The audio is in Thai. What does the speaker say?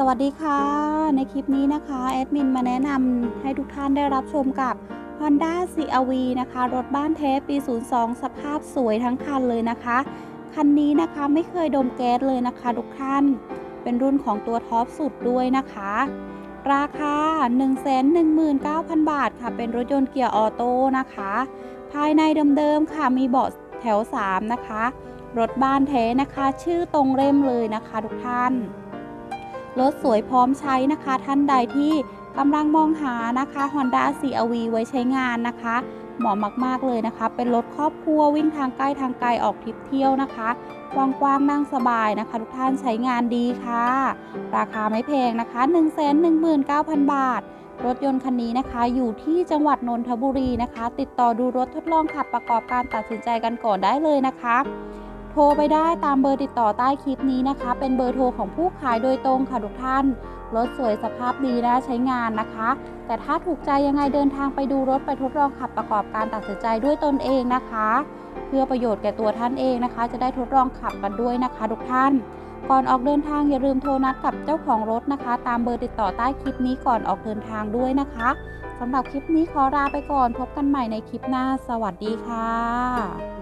สวัสดีค่ะ ในคลิปนี้นะคะแอดมินมาแนะนำให้ทุกท่านได้รับชมกับ Honda CRV นะคะ รถบ้านแท้ปี 02 สภาพสวยทั้งคันเลยนะคะ คันนี้นะคะไม่เคยดมแก๊สเลยนะคะทุกท่าน เป็นรุ่นของตัวท็อปสุดด้วยนะคะ ราคา 119,000 บาทค่ะ เป็นรถยนต์เกียร์ออโต้นะคะ ภายในเดิมๆค่ะมีเบาะแถว 3 นะคะ รถบ้านแท้นะคะ ชื่อตรงเล่มเลยนะคะทุกท่าน รถสวยพร้อมใช้นะคะ ท่านใดที่กำลังมองหานะคะ Honda CRV ไว้ใช้งานนะคะ เหมาะมากๆเลยนะคะ เป็นรถครอบครัววิ่งทางใกล้ทางไกลออกทริปเที่ยวนะคะกว้างๆนั่งสบายนะคะ ทุกท่านใช้งานดีค่ะ ราคาไม่แพงนะคะ 119,000 บาท รถยนต์คันนี้นะคะ อยู่ที่จังหวัดนนทบุรีนะคะ ติดต่อดูรถทดลองขับประกอบการตัดสินใจกันก่อนได้เลยนะคะ ทรไปได้ตามเบอร์ติดต่อใต้คลิปนี้นะคะ เป็นเบอร์โทรของผู้ขายโดยตรงค่ะทุกท่าน รถสวยสภาพดีนะใช้งานนะคะ แต่ถ้าถูกใจยังไงเดินทางไปดูรถไปทดลองขับประกอบการตัดสินใจด้วยตนเองนะคะ เพื่อประโยชน์แก่ตัวท่านเองนะคะ จะได้ทดลองขับกันด้วยนะคะ ทุกท่าน ก่อนออกเดินทางอย่าลืมโทรนัดกับเจ้าของรถนะคะ ตามเบอร์ติดต่อใต้คลิปนี้ก่อนออกเดินทางด้วยนะคะสำหรับคลิปนี้ขอลาไปก่อนพบกันใหม่ในคลิปหน้า สวัสดีค่ะ